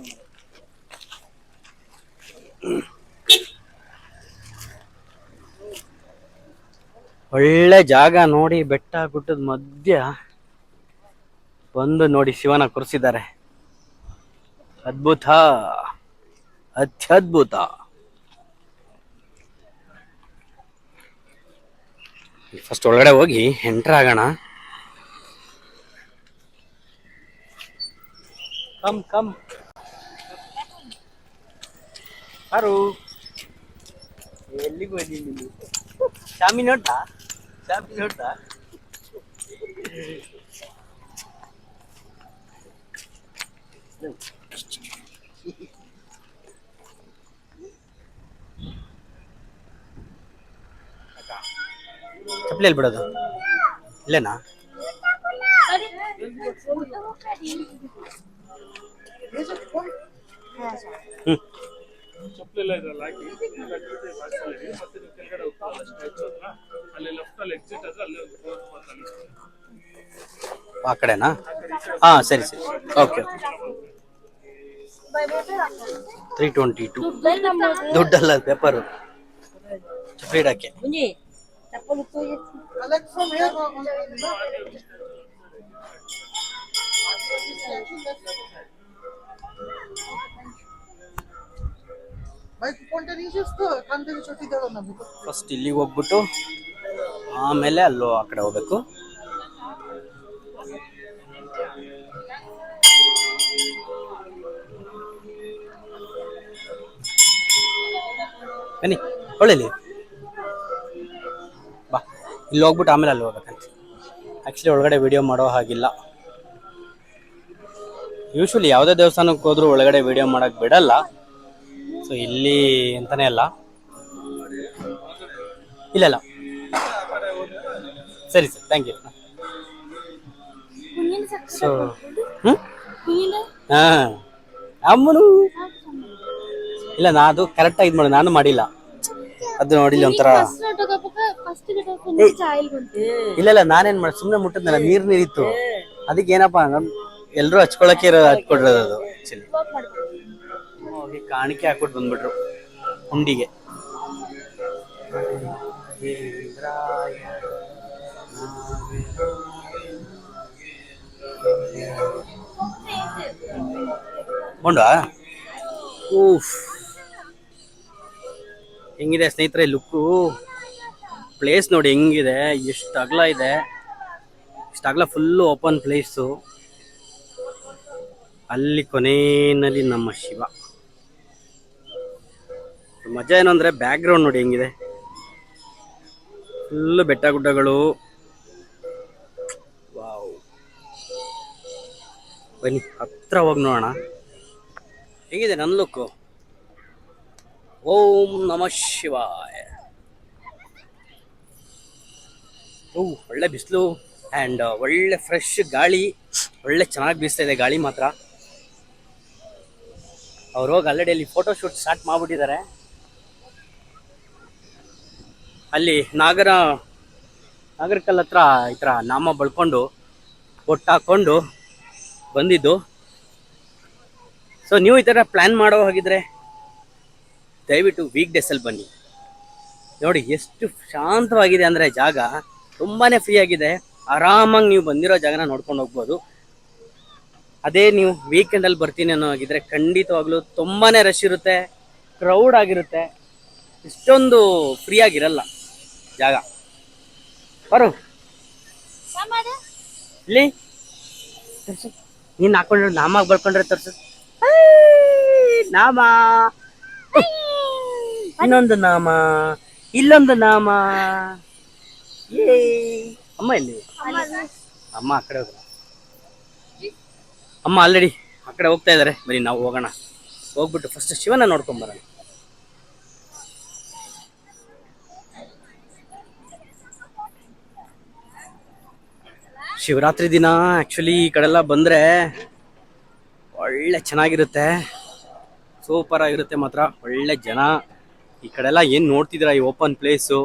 ಒಳ್ಳೆ ಜಾಗ ನೋಡಿ, ಬೆಟ್ಟ ಗುಟ್ಟದ ಮಧ್ಯ ಬಂದು ನೋಡಿ ಶಿವನ ಕುರ್ಸಿದ್ದಾರೆ. ಅದ್ಭುತ. ಅತ್ಯದ್ಭುತ ಫಸ್ಟ್ ಒಳಗಡೆ ಹೋಗಿ ಎಂಟರ್ ಆಗೋಣ. ಕಮ್ ಕಮ್ ಯಾರು? ಎಲ್ಲಿಗೂ ಹೋಗಿ ನೀನು? ಶಾಮಿ ನೋಡ್ತಾ? ಶಾಮಿ ನೋಡ್ತಾ? ಚಪ್ಪಲಿ ಎಲ್ಲಿ ಬಿಡೋದು? ಇಲ್ಲೇನಾ? ಹ್ಞೂ ಚಪ್ಪಲೆಲ್ಲ ಇದ್ರಲ್ಲಿ ಹಾಕಿ ಕಟ್ಟಿಬಿಟ್ಟು ಬಾಕ್ಸಲ್ಲಿ ಮತ್ತೆ ನೀವು ಕೆಳಗಡೆ ಅಲ್ಲಿ ಎಕ್ಸಿಟ್ ಆದ್ರೆ ಅಲ್ಲಿ ಆ ಕಡೆನಾ? ಹಾ ಸರಿ ಸರಿ. ಓಕೆ ತ್ರೀ ಟ್ವೆಂಟಿ ಟು ದುಡ್ಡಲ್ಲ ಪೇಪರು. ಚಪ್ಪಲಿ ಇಡಕ್ಕೆ. ಫಸ್ಟ್ ಇಲ್ಲಿಗೆ ಹೋಗ್ಬಿಟ್ಟು ಆಮೇಲೆ ಅಲ್ಲೋ ಆ ಕಡೆ ಹೋಗ್ಬೇಕು. ಬನ್ನಿ ಒಳ್ಳೆಲಿ. ಬಾ ಇಲ್ಲಿ ಹೋಗ್ಬಿಟ್ಟು ಆಮೇಲೆ ಅಲ್ಲಿ ಹೋಗ್ಬೇಕಂತ. ಆ್ಯಕ್ಚುಲಿ ಒಳಗಡೆ ವಿಡಿಯೋ ಮಾಡೋ ಹಾಗಿಲ್ಲ. ಯೂಶ್ವಲಿ ಯಾವುದೇ ದೇವಸ್ಥಾನಕ್ಕೆ ಹೋದ್ರೂ ಒಳಗಡೆ ವಿಡಿಯೋ ಮಾಡೋಕ್ಕೆ ಬಿಡಲ್ಲ. ಸೊ ಇಲ್ಲಿ ಅಂತಾನೆ ಅಲ್ಲ. ಇಲ್ಲ ಇಲ್ಲ. ಸರಿ ಸರ್ ಥ್ಯಾಂಕ್ ಯು ಸೊ ಹಾಂ. ಅಮ್ಮನು? ಇಲ್ಲ ನಾ ಅದು ಕರೆಕ್ಟಾಗಿ ಇದು ಮಾಡಿ ನಾನು ಮಾಡಿಲ್ಲ. ಅದು ನೋಡಿಲ್ಲ ಒಂಥರ ಇಲ್ಲ ಇಲ್ಲ ನಾನೇನ್ ಮಾಡ ಸುಮ್ಮನೆ ಮುಟ್ಟಿದ್ನಲ್ಲ ನೀರ್ ನೀರಿತ್ತು. ಅದಕ್ಕೆ ಏನಪ್ಪ ಎಲ್ಲರೂ ಹಚ್ಕೊಳಕ್ಕೆ ಹಚ್ಕೊಡ್ರದು ಹಚ್ಕೊಡ್ರೋದು ಅದು. ಆಕ್ಚುಲಿ ಹೋಗಿ ಕಾಣಿಕೆ ಹಾಕ್ಬಿಟ್ಟು ಬಂದ್ಬಿಟ್ರು ಹುಂಡಿಗೆ. ಕೊಂಡ ಊಫ್ ಹೆಂಗಿದೆ ಸ್ನೇಹಿತರೆ ಲುಕ್ಕು? ಪ್ಲೇಸ್ ನೋಡಿ ಹೆಂಗಿದೆ, ಎಷ್ಟು ಅಗಲ ಇದೆ. ಇಷ್ಟು ಅಗಲ ಫುಲ್ಲು ಓಪನ್ ಪ್ಲೇಸು ಅಲ್ಲಿ ಕೊನೆಯಲ್ಲಿ ನಮ್ಮ ಶಿವ. ಮಜಾ ಏನು ಅಂದರೆ ಬ್ಯಾಕ್ಗ್ರೌಂಡ್ ನೋಡಿ ಹೆಂಗಿದೆ. ಫುಲ್ಲು ಬೆಟ್ಟ ಗುಡ್ಡಗಳು. ವಾವ್. ಬನ್ನಿ, ಹತ್ರ ಹೋಗಿ ನೋಡೋಣ. ಹೇಗಿದೆ ನನ್ನ ಲುಕ್ಕು ಓಂ ನಮಃ ಶಿವಾಯ. ಓ, ಒಳ್ಳೆ ಬಿಸಿಲು ಆ್ಯಂಡ್ ಒಳ್ಳೆ ಫ್ರೆಶ್ ಗಾಳಿ, ಒಳ್ಳೆ ಚೆನ್ನಾಗಿ ಬೀಸ್ತಾ ಇದೆ ಗಾಳಿ ಮಾತ್ರ. ಅವ್ರು ಹೋಗಿ ಆಲ್ರೆಡಿ ಅಲ್ಲಿ ಫೋಟೋ ಶೂಟ್ ಸ್ಟಾರ್ಟ್ ಮಾಡಿಬಿಟ್ಟಿದ್ದಾರೆ. ಅಲ್ಲಿ ನಾಗರ, ನಾಗರಕಲ್ ಹತ್ರ ಈ ಥರ ನಾಮ ಬಳ್ಕೊಂಡು, ಒಟ್ಟು ಹಾಕ್ಕೊಂಡು ಬಂದಿದ್ದು. ಸೊ ನೀವು ಈ ಥರ ಪ್ಲ್ಯಾನ್ ಮಾಡೋ ಹಾಗಿದ್ರೆ, ದಯವಿಟ್ಟು ವೀಕ್ ಡೇಸಲ್ಲಿ ಬನ್ನಿ. ನೋಡಿ, ಎಷ್ಟು ಶಾಂತವಾಗಿದೆ ಅಂದರೆ ಜಾಗ. ತುಂಬಾ ಫ್ರೀ ಆಗಿದೆ. ಆರಾಮಾಗಿ ನೀವು ಬಂದಿರೋ ಜಾಗನ ನೋಡ್ಕೊಂಡು ಹೋಗ್ಬೋದು. ಅದೇ ನೀವು ವೀಕೆಂಡಲ್ಲಿ ಬರ್ತೀನಿ ಅನ್ನೋ ಹಾಗಿದ್ರೆ ಖಂಡಿತವಾಗ್ಲೂ ತುಂಬಾನೇ ರಶ್ ಇರುತ್ತೆ ಕ್ರೌಡ್ ಆಗಿರುತ್ತೆ. ಇಷ್ಟೊಂದು ಫ್ರೀ ಆಗಿರಲ್ಲ ಜಾಗ. ಬರು. ಇಲ್ಲಿ. ತರ್ಸು. ನೀನು ಹಾಕೊಂಡ್ರೆ ನಾಮ ಬರ್ಕೊಂಡ್ರೆ ತರ್ಸು. ನಾಮ. ಇನ್ನೊಂದು ನಾಮ. ಇಲ್ಲೊಂದು ನಾಮ. ಅಮ್ಮ ಇಲ್ಲಿ? ಅಮ್ಮ ಆ ಕಡೆ ಹೋಗ್ರ ಅಮ್ಮ ಆಲ್ರೆಡಿ ಆ ಕಡೆ ಹೋಗ್ತಾ ಇದ್ದಾರೆ ಬರೀ ನಾವು ಹೋಗೋಣ. ಹೋಗ್ಬಿಟ್ಟು ಫಸ್ಟ್ ಶಿವನ ನೋಡ್ಕೊಂಬರೋಣ ಶಿವರಾತ್ರಿ ದಿನ ಆ್ಯಕ್ಚುಲಿ ಈ ಕಡೆಲ್ಲ ಬಂದರೆ ಒಳ್ಳೆ ಚೆನ್ನಾಗಿರುತ್ತೆ. ಸೂಪರ್ ಆಗಿರುತ್ತೆ ಮಾತ್ರ, ಒಳ್ಳೆ ಜನ. ಈ ಕಡೆಲ್ಲ ಏನು ನೋಡ್ತಿದ್ದೀರಾ, ಈ ಓಪನ್ ಪ್ಲೇಸು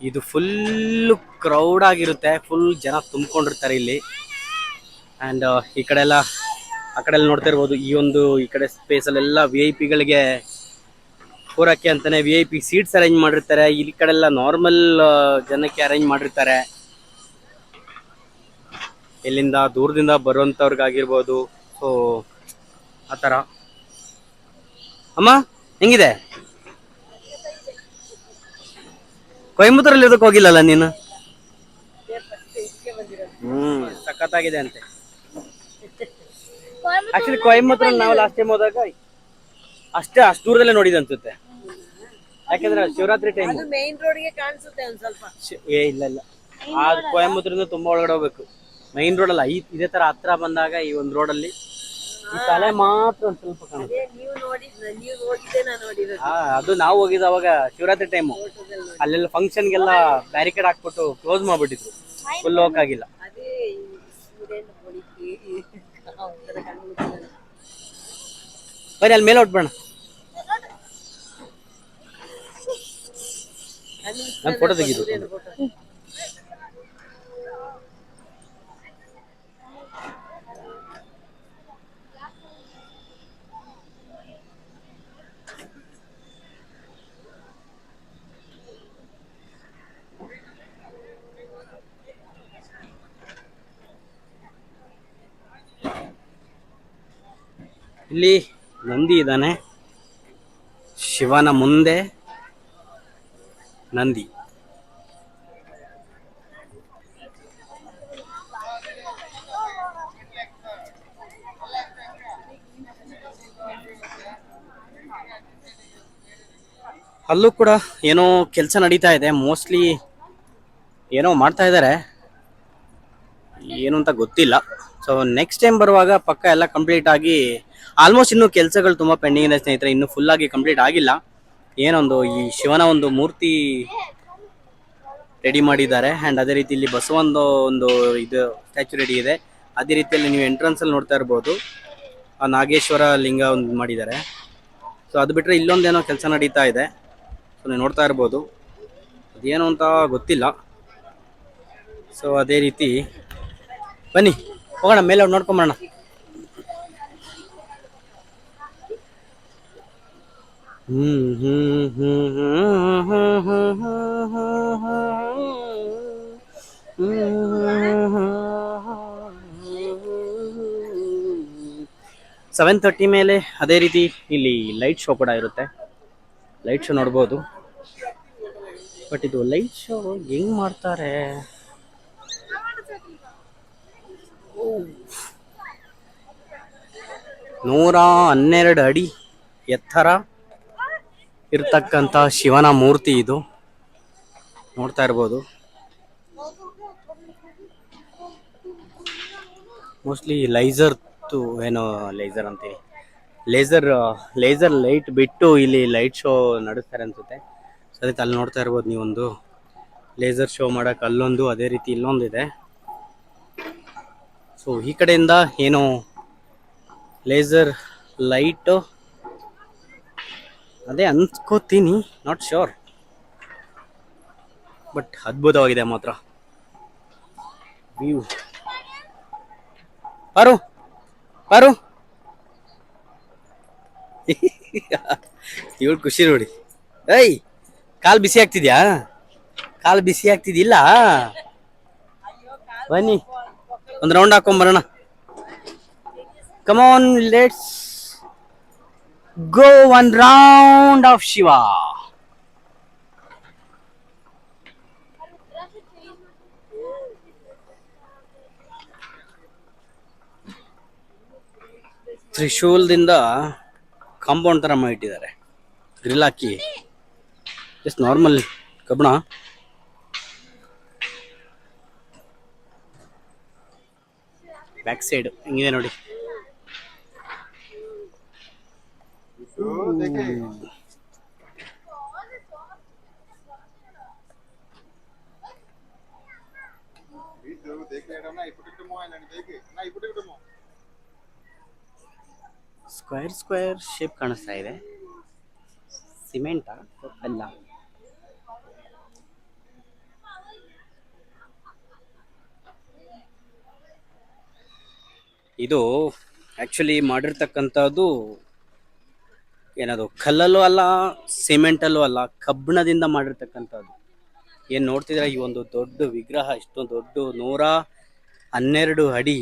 ಇದು ಫುಲ್ ಕ್ರೌಡ್ ಆಗಿರುತ್ತೆ ಫುಲ್ ಜನ ತುಂಬಿಕೊಂಡಿರ್ತಾರೆ ಇಲ್ಲಿ. ಆ್ಯಂಡ್ ಈ ಕಡೆ ಎಲ್ಲ, ಆ ಕಡೆ ಎಲ್ಲ ನೋಡ್ತಾ ಇರ್ಬೋದು, ಈ ಒಂದು ಈ ಕಡೆ ಸ್ಪೇಸಲ್ಲೆಲ್ಲ ವಿ ಐ ಪಿಗಳಿಗೆ ಕೂರಕ್ಕೆ ಅಂತಾನೆ V I P seats arrange ಮಾಡಿರ್ತಾರೆ. ಇಲ್ಲಿ ಕಡೆ ಎಲ್ಲ ನಾರ್ಮಲ್ ಜನಕ್ಕೆ ಅರೇಂಜ್ ಮಾಡಿರ್ತಾರೆ. ಇಲ್ಲಿಂದ ದೂರದಿಂದ ಬರುವಂಥವ್ರಿಗಾಗಿರ್ಬೋದು ಸೊ ಆ ಥರ. ಅಮ್ಮ, ಹೆಂಗಿದೆ? ಕೊಯಂಬತ್ತೂರಲ್ಲಿ ಇದಕ್ಕೆ ಹೋಗಿಲ್ಲಲ್ಲ ನೀನು? ಹ್ಮ್ ಸಖತ್ತಾಗಿದೆ ಅಂತೆ. ಆಕ್ಚುಲಿ ಕೊಯಂಬತ್ತೂರಲ್ಲಿ ನಾವು ಲಾಸ್ಟ್ ಟೈಮ್ ಹೋದಾಗ ಅಷ್ಟೇ ಅಷ್ಟು ದೂರದಲ್ಲೇ ನೋಡಿದ್ ಅನ್ಸುತ್ತೆ. ಯಾಕಂದ್ರೆ ಶಿವರಾತ್ರಿ ಟೈಮ್ ಮೇನ್ ರೋಡ್ಗೆ ಕಾಣಿಸುತ್ತೆ ಒಂದ್ ಸ್ವಲ್ಪ. ಏ ಇಲ್ಲ ಇಲ್ಲ. ಆ ಕೊಯಂಬತ್ತೂರಿಂದ ತುಂಬಾ ಒಳಗಡೆ ಹೋಗ್ಬೇಕು. ಮೈನ್ ರೋಡ್ ಅಲ್ಲ ಈ ಇದೇ ತರ ಹತ್ರ ಬಂದಾಗ ಈ ಒಂದು ರೋಡಲ್ಲಿ ಈ ತಲೆ ಮಾತ್ರ ಒಂದ್ ಸ್ವಲ್ಪ ಕಾಣುತ್ತೆ. ನೀವು ನೋಡಿದ್ ನೀವು ಹೋಗಿದ್ದೆ ನಾನು ನೋಡಿರೋದು. ಆ, ಅದು ನಾವು ಹೋಗಿದ್ ಅವಾಗ ಶಿವರಾತ್ರಿ ಟೈಮು ಅಲ್ಲೆಲ್ಲ ಫಂಕ್ಷನ್ಗೆಲ್ಲ ಬ್ಯಾರಿಕೇಡ್ ಹಾಕ್ಬಿಟ್ಟು ಕ್ಲೋಸ್ ಮಾಡ್ಬಿಟ್ಟಿದ್ರು. ಫುಲ್ ಅದೇ ಹೊಡಿಕೆ ಒಂಥರ ಕಣ್ಣು ಬರೀ ಅಲ್ಲಿ ಮೇಲೆ ಹೊಟ್ಬೇಡ ನಾನು ಫೋಟೋ ತೆಗಿದು ಇಲ್ಲಿ ನಂದಿ ಇದ್ದಾನೆ. ಶಿವನ ಮುಂದೆ ನಂದಿ. ಅಲ್ಲೂ ಕೂಡ ಏನೋ ಕೆಲಸ ನಡೀತಾ ಇದೆ. ಮೋಸ್ಟ್ಲಿ ಏನೋ ಮಾಡ್ತಾ ಇದ್ದಾರೆ. ಏನು ಅಂತ ಗೊತ್ತಿಲ್ಲ. ಸೊ ನೆಕ್ಸ್ಟ್ ಟೈಮ್ ಬರುವಾಗ ಪಕ್ಕ ಎಲ್ಲ ಕಂಪ್ಲೀಟ್ ಆಗಿ ಆಲ್ಮೋಸ್ಟ್ ಇನ್ನು ಕೆಲಸಗಳು ತುಂಬ ಪೆಂಡಿಂಗ್ ಇದೆ ಸ್ನೇಹಿತರೆ, ಇನ್ನು ಫುಲ್ ಆಗಿ ಕಂಪ್ಲೀಟ್ ಆಗಿಲ್ಲ. ಏನೊಂದು ಈ ಶಿವನ ಒಂದು ಮೂರ್ತಿ ರೆಡಿ ಮಾಡಿದ್ದಾರೆ. ಆ್ಯಂಡ್ ಅದೇ ರೀತಿ ಇಲ್ಲಿ ಬಸವಂದು ಒಂದು ಇದು ಸ್ಟ್ಯಾಚು ರೆಡಿ ಇದೆ. ಅದೇ ರೀತಿಯಲ್ಲಿ ನೀವು ಎಂಟ್ರೆನ್ಸ್ ಅಲ್ಲಿ ನೋಡ್ತಾ ಇರ್ಬೋದು. ಆ ನಾಗೇಶ್ವರ ಲಿಂಗ ಒಂದು ಮಾಡಿದ್ದಾರೆ. ಸೊ ಅದು ಬಿಟ್ಟರೆ ಇಲ್ಲೊಂದೇನೋ ಕೆಲಸ ನಡೀತಾ ಇದೆ. ಸೊ ನೀವು ನೋಡ್ತಾ ಇರ್ಬೋದು. ಅದೇನು ಅಂತ ಗೊತ್ತಿಲ್ಲ. ಸೊ ಅದೇ ರೀತಿ. ಬನ್ನಿ, ಹೋಗೋಣ, ಮೇಲೆ ನೋಡ್ಕೊಂಬರೋಣ ಹ್ಮ್ ಹ್ಮ್ ಹ್ಮ್ ಹ್ಮ್ ಹ್ಮ್ ಹ್ಮ್ ಹ್ಮ್ ಸೆವೆನ್ ತರ್ಟಿ ಮೇಲೆ ಅದೇ ರೀತಿ ಇಲ್ಲಿ ಲೈಟ್ ಶೋ ಕೂಡ ಇರುತ್ತೆ. ಲೈಟ್ ಶೋ ನೋಡ್ಬೋದು. ಬಟ್ ಇದು ಲೈಟ್ ಶೋ ಹೆಂಗ್ ಮಾಡ್ತಾರೆ? ನೂರ ಹನ್ನೆರಡು ಅಡಿ ಎತ್ತರ ಇರ್ತಕ್ಕಂಥ ಶಿವನ ಮೂರ್ತಿ ಇದು. ನೋಡ್ತಾ ಇರ್ಬೋದು. ಮೋಸ್ಟ್ಲಿ ಲೈಸರ್ದು ಏನು ಲೇಸರ್ ಅಂತೀನಿ ಲೇಸರ್ ಲೇಸರ್ ಲೈಟ್ ಬಿಟ್ಟು ಇಲ್ಲಿ ಲೈಟ್ ಶೋ ನಡೆಸ್ತಾರೆ ಅನ್ಸುತ್ತೆ. ಸರಿ ಅಲ್ಲಿ ನೋಡ್ತಾ ಇರ್ಬೋದು ನೀವೊಂದು. ಲೇಸರ್ ಶೋ ಮಾಡಕ್ಕೆ ಅಲ್ಲೊಂದು, ಅದೇ ರೀತಿ ಇಲ್ಲೊಂದಿದೆ. ಸೊ ಈ ಕಡೆಯಿಂದ ಏನು ಲೇಸರ್ ಲೈಟು ಅದೇ ಅನ್ಕೋತೀನಿ ನಾಟ್ ಶೋರ್ ಬಟ್ ಅದ್ಭುತವಾಗಿದೆ ಮಾತ್ರ. ವ್ಯೂ ಪಾರು ಪಾರು. ಇವಳು ಖುಷಿ ನೋಡಿ. ಏಯ್, ಕಾಲ್ ಬಿಸಿ ಆಗ್ತಿದ್ಯಾ? ಕಾಲ್ ಬಿಸಿ ಆಗ್ತಿದ್ದಿಲ್ಲ? ಬನ್ನಿ. ಒಂದು ರೌಂಡ್ ಹಾಕೊಂಡ್ ಬರೋಣ. Come on let's go one round of Shiva ತ್ರಿಶೂಲ್ದಿಂದ ಕಾಂಪೌಂಡ್ ಥರ ಮಾಡಿಟ್ಟಿದ್ದಾರೆ ಗ್ರಿಲ್ ಹಾಕಿ ಜಸ್ಟ್ ನಾರ್ಮಲ್ ಕಬ್ಬಣ. ಬ್ಯಾಕ್ ಸೈಡ್ ಹಿಂಗಿದೆ ನೋಡಿ. ಸ್ಕ್ವೇರ್ ಸ್ಕ್ವೇರ್ ಶೇಪ್ ಕಾಣಿಸ್ತಾ ಇದೆ. ಸಿಮೆಂಟಾ ಅಲ್ಲ. ಇದು ಆಕ್ಚುಲಿ ಮಾಡಿರ್ತಕ್ಕಂಥದ್ದು ಏನದು, ಕಲ್ಲಲ್ಲೂ ಅಲ್ಲ, ಸಿಮೆಂಟಲ್ಲೂ ಅಲ್ಲ, ಕಬ್ಬಿಣದಿಂದ ಮಾಡಿರ್ತಕ್ಕಂಥದ್ದು. ಏನು ನೋಡ್ತಿದ್ರೆ ಈ ಒಂದು ದೊಡ್ಡ ವಿಗ್ರಹ ಇಷ್ಟೊಂದು ದೊಡ್ಡ ನೂರ ಹನ್ನೆರಡು ಅಡಿ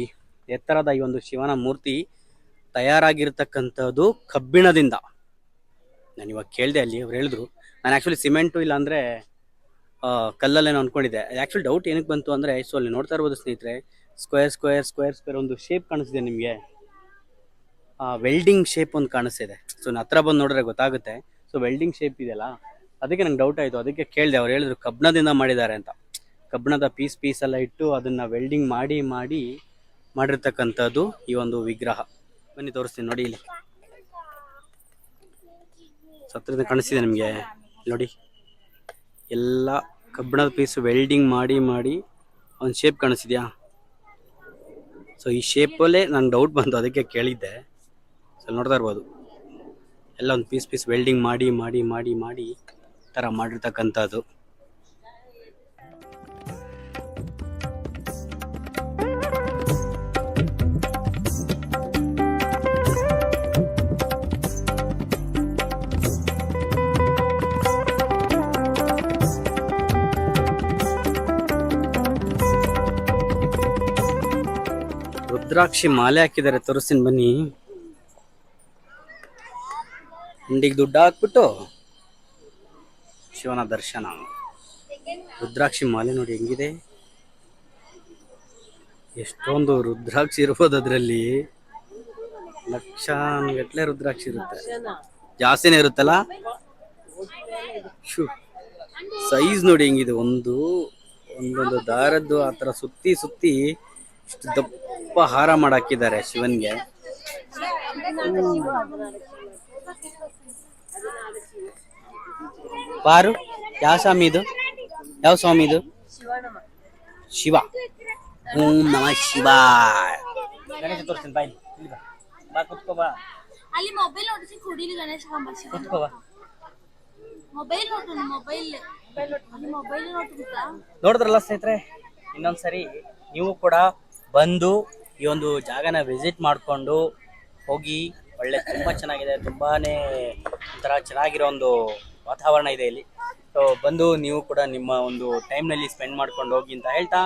ಎತ್ತರದ ಈ ಒಂದು ಶಿವನ ಮೂರ್ತಿ ತಯಾರಾಗಿರ್ತಕ್ಕಂಥದ್ದು ಕಬ್ಬಿಣದಿಂದ. ನಾನು ಇವಾಗ ಕೇಳಿದೆ ಅಲ್ಲಿ, ಅವ್ರು ಹೇಳಿದ್ರು. ನಾನು ಆ್ಯಕ್ಚುಲಿ ಸಿಮೆಂಟು ಇಲ್ಲಾಂದರೆ ಕಲ್ಲಲ್ಲೇನೋ ಅಂದ್ಕೊಂಡಿದ್ದೆ ಆ್ಯಕ್ಚುಲಿ ಡೌಟ್ ಏನಕ್ಕೆ ಬಂತು ಅಂದರೆ ಸೊ ಅಲ್ಲಿ ನೋಡ್ತಾ ಇರ್ಬೋದು ಸ್ನೇಹಿತರೆ ಸ್ಕ್ವೇರ್ ಸ್ಕ್ವೇರ್ ಸ್ಕ್ವೇರ್ ಸ್ಕ್ವೇರ್ ಒಂದು ಶೇಪ್ ಕಾಣಿಸಿದೆ ನಿಮಗೆ. ವೆಲ್ಡಿಂಗ್ ಶೇಪ್ ಒಂದು ಕಾಣಿಸ್ತಿದೆ. ಸೊ ನಾನು ಹತ್ರ ಬಂದು ನೋಡಿದ್ರೆ ಗೊತ್ತಾಗುತ್ತೆ. ಸೊ ವೆಲ್ಡಿಂಗ್ ಶೇಪ್ ಇದೆಯಲ್ಲ, ಅದಕ್ಕೆ ನಂಗೆ ಡೌಟ್ ಆಯಿತು. ಅದಕ್ಕೆ ಕೇಳಿದೆ, ಅವ್ರು ಹೇಳಿದ್ರು ಕಬ್ಬಿಣದಿಂದ ಮಾಡಿದ್ದಾರೆ ಅಂತ. ಕಬ್ಬಿಣದ ಪೀಸ್ ಪೀಸ್ ಎಲ್ಲ ಇಟ್ಟು ಅದನ್ನು ವೆಲ್ಡಿಂಗ್ ಮಾಡಿ ಮಾಡಿ ಮಾಡಿರ್ತಕ್ಕಂಥದ್ದು ಈ ಒಂದು ವಿಗ್ರಹ. ಬನ್ನಿ, ತೋರಿಸ್ತೀನಿ ನೋಡಿ ಇಲ್ಲಿ. ಹತ್ರದಿಂದ ಕಾಣಿಸ್ತಿದೆ ನಿಮಗೆ? ನೋಡಿ. ಎಲ್ಲ ಕಬ್ಬಿಣದ ಪೀಸ್ ವೆಲ್ಡಿಂಗ್ ಮಾಡಿ ಮಾಡಿ ಒಂದು ಶೇಪ್ ಕಾಣಿಸ್ತಿದ್ಯಾ? ಸೊ ಈ ಶೇಪಲ್ಲೇ ನಂಗೆ ಡೌಟ್ ಬಂತು, ಅದಕ್ಕೆ ಕೇಳಿದ್ದೆ. ಸೊ ನೋಡ್ತಾ ಇರ್ಬೋದು. ಎಲ್ಲ ಒಂದು ಪೀಸ್ ಪೀಸ್ ವೆಲ್ಡಿಂಗ್ ಮಾಡಿ ಮಾಡಿ ಮಾಡಿ ಮಾಡಿ ಥರ ಮಾಡಿರ್ತಕ್ಕಂಥದ್ದು. ರುದ್ರಾಕ್ಷಿ ಮಾಲೆ ಹಾಕಿದ್ದಾರೆ. ತೋರಿಸ್ತೀನಿ ಬನ್ನಿ. ಹುಂಡಿಗೆ ದುಡ್ಡು ಹಾಕ್ಬಿಟ್ಟು ಶಿವನ ದರ್ಶನ. ರುದ್ರಾಕ್ಷಿ ಮಾಲೆ ನೋಡಿ ಹೆಂಗಿದೆ? ಎಷ್ಟೊಂದು ರುದ್ರಾಕ್ಷಿ ಇರ್ಬೋದು ಅದರಲ್ಲಿ. ಲಕ್ಷಾನ್ಗಟ್ಲೆ ರುದ್ರಾಕ್ಷಿ ಇರುತ್ತೆ. ಜಾಸ್ತಿನೇ ಇರುತ್ತಲ್ಲ? ಸೈಜ್ ನೋಡಿ ಹೆಂಗಿದೆ. ಒಂದು, ಒಂದೊಂದು ದಾರದ್ದು ಆ ಥರ ಸುತ್ತಿ ಸುತ್ತಿ ಇಷ್ಟು ದಪ್ಪ ಹಾರ ಮಾಡಾಕಿದ್ದಾರೆ ಶಿವನ್ಗೆ. ಬಾರು ಯಾವ ಸ್ವಾಮಿ ಇದು? ಯಾವ ಸ್ವಾಮಿ ಇದು? ಶಿವ. ಓಂ ನಮ ಶಿವ ಗಣೇಶ ತೋರಿಸ್ತೀನಿ ಬಾಯಿ ಇಲ್ಲಿ ಬಾ. ಕುತ್ಕೋ ಬಾ. ಅಲ್ಲಿ ಮೊಬೈಲ್ ನೋಡಿಸಿ ಕುಡಿಲಿ ಗಣೇಶ ಕಂಬಸಿ ಕುತ್ಕೋ ಬಾ. ಮೊಬೈಲ್ ನೋಟು ಮೊಬೈಲ್ ಮೊಬೈಲ್ ನೋಡಿದ್ರಲ್ಲ ಸ್ನೇಹಿತರೆ ಇನ್ನೊಂದ್ಸರಿ ನೀವು ಕೂಡ ಬಂದು ಈ ಒಂದು ಜಾಗನ ವಿಸಿಟ್ ಮಾಡಿಕೊಂಡು ಹೋಗಿ ಒಳ್ಳೆ, ತುಂಬ ಚೆನ್ನಾಗಿದೆ, ತುಂಬಾನೇ ಒಂಥರ ಚೆನ್ನಾಗಿರೋ ಒಂದು ವಾತಾವರಣ ಇದೆ ಇಲ್ಲಿ. ಸೊ ಬಂದು ನೀವು ಕೂಡ ನಿಮ್ಮ ಒಂದು ಟೈಮ್ನಲ್ಲಿ ಸ್ಪೆಂಡ್ ಮಾಡ್ಕೊಂಡು ಹೋಗಿ ಅಂತ ಹೇಳ್ತಾ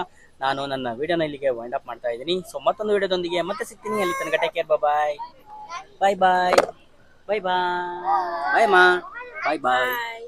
ನಾನು ನನ್ನ ವಿಡಿಯೋನ ಇಲ್ಲಿಗೆ ವೈಂಡ್ ಅಪ್ ಮಾಡ್ತಾ ಇದ್ದೀನಿ. ಸೊ ಮತ್ತೊಂದು ವೀಡಿಯೋದೊಂದಿಗೆ ಮತ್ತೆ ಸಿಗ್ತೀನಿ. ಅಲ್ಲಿ ತನಕ ಟೇಕ್ ಕೇರ್ ಬಾಯ್ ಬಾಯ್ ಬಾಯ್ ಬಾಯ್ ಬಾಯ್ ಬಾಯ್ ಮಾ ಬಾಯ್ ಬಾಯ್